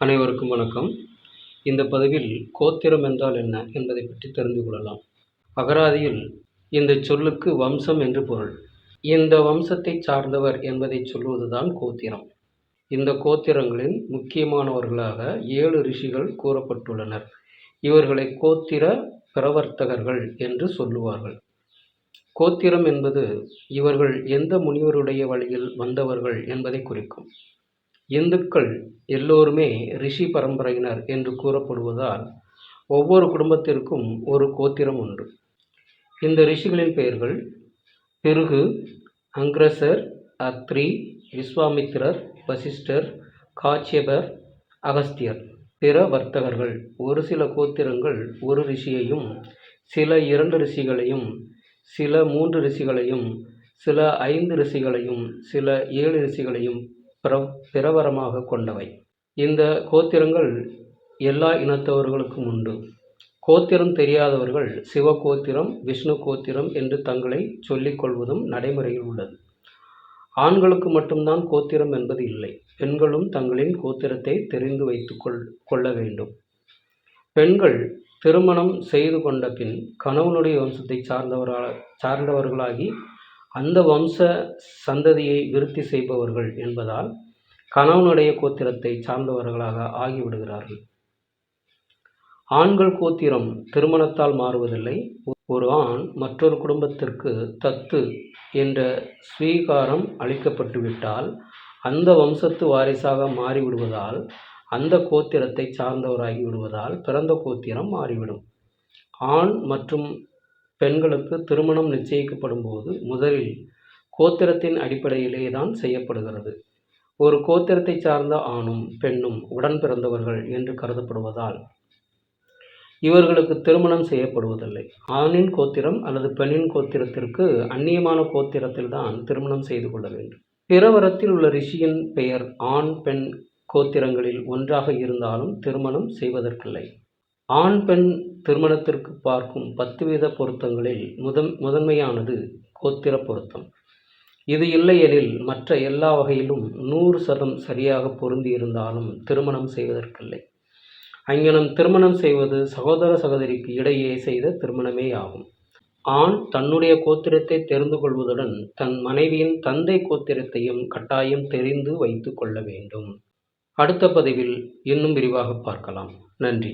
அனைவருக்கும் வணக்கம். இந்த பதிவில் கோத்திரம் என்றால் என்ன என்பதை பற்றி தெரிந்து கொள்ளலாம். அகராதியில் இந்த சொல்லுக்கு வம்சம் என்று பொருள். இந்த வம்சத்தை சார்ந்தவர் என்பதை சொல்வதுதான் கோத்திரம். இந்த கோத்திரங்களின் முக்கியமானவர்களாக ஏழு ரிஷிகள் கூறப்பட்டுள்ளனர். இவர்களை கோத்திர பிரவர்த்தகர்கள் என்று சொல்லுவார்கள். கோத்திரம் என்பது இவர்கள் எந்த முனிவருடைய வழியில் வந்தவர்கள் என்பதை குறிக்கும். இந்துக்கள் எல்லோருமே ரிஷி பரம்பரையினர் என்று கூறப்படுவதால் ஒவ்வொரு குடும்பத்திற்கும் ஒரு கோத்திரம் உண்டு. இந்த ரிஷிகளின் பெயர்கள் பிருகு அங்கிரசர் அத்ரி விஸ்வாமித்திரர் வசிஷ்டர் காச்சியபர் அகஸ்தியர் பிற வர்த்தகர்கள். ஒரு சில கோத்திரங்கள் ஒரு ரிஷியையும் சில இரண்டு ரிஷிகளையும் சில மூன்று ரிஷிகளையும் சில ஐந்து ரிஷிகளையும் சில ஏழு ரிஷிகளையும் பிர பிரவரமாக கொண்டவை. இந்த கோத்திரங்கள் எல்லா இனத்தவர்களுக்கும் உண்டு. கோத்திரம் தெரியாதவர்கள் சிவ கோத்திரம் விஷ்ணு கோத்திரம் என்று தங்களை சொல்லிக்கொள்வதும் நடைமுறையில் உள்ளது. ஆண்களுக்கு மட்டும்தான் கோத்திரம் என்பது இல்லை. பெண்களும் தங்களின் கோத்திரத்தை தெரிந்து வைத்து கொள் கொள்ள வேண்டும். பெண்கள் திருமணம் செய்து கொண்ட பின் கணவனுடைய வம்சத்தை சார்ந்தவர்களாக சார்ந்தவர்களாகி அந்த வம்ச சந்ததியை விருத்தி செய்பவர்கள் என்பதால் கணவனுடைய கோத்திரத்தை சார்ந்தவர்களாக ஆகிவிடுகிறார்கள். ஆண்கள் கோத்திரம் திருமணத்தால் மாறுவதில்லை. ஒரு ஆண் மற்றொரு குடும்பத்திற்கு தத்து என்ற ஸ்வீகாரம் அளிக்கப்பட்டுவிட்டால் அந்த வம்சத்து வாரிசாக மாறிவிடுவதால் அந்த கோத்திரத்தை சார்ந்தவராகி விடுவதால் பிறந்த கோத்திரம் மாறிவிடும். ஆண் மற்றும் பெண்களுக்கு திருமணம் நிச்சயிக்கப்படும் போது முதலில் கோத்திரத்தின் அடிப்படையிலே தான் செய்யப்படுகிறது. ஒரு கோத்திரத்தை சார்ந்த ஆணும் பெண்ணும் உடன் பிறந்தவர்கள் என்று கருதப்படுவதால் இவர்களுக்கு திருமணம் செய்யப்படுவதில்லை. ஆணின் கோத்திரம் அல்லது பெண்ணின் கோத்திரத்திற்கு அந்நியமான கோத்திரத்தில் தான் திருமணம் செய்து கொள்ள வேண்டும். பிறவரத்தில் உள்ள ரிஷியின் பெயர் ஆண் பெண் கோத்திரங்களில் ஒன்றாக இருந்தாலும் திருமணம் செய்வதற்கில்லை. ஆண் பெண் திருமணத்திற்கு பார்க்கும் பத்து வீத பொருத்தங்களில் முதன் முதன்மையானது கோத்திர பொருத்தம். இது இல்லையெனில் மற்ற எல்லா வகையிலும் நூறு சதம் சரியாக பொருந்தி இருந்தாலும் திருமணம் செய்வதற்கில்லை. அங்கனம் திருமணம் செய்வது சகோதர சகோதரிக்கு இடையே செய்த திருமணமே ஆகும். ஆண் தன்னுடைய கோத்திரத்தை தெரிந்து கொள்வதுடன் தன் மனைவியின் தந்தை கோத்திரத்தையும் கட்டாயம் தெரிந்து வைத்து கொள்ள வேண்டும். அடுத்த பதிவில் இன்னும் விரிவாக பார்க்கலாம். நன்றி.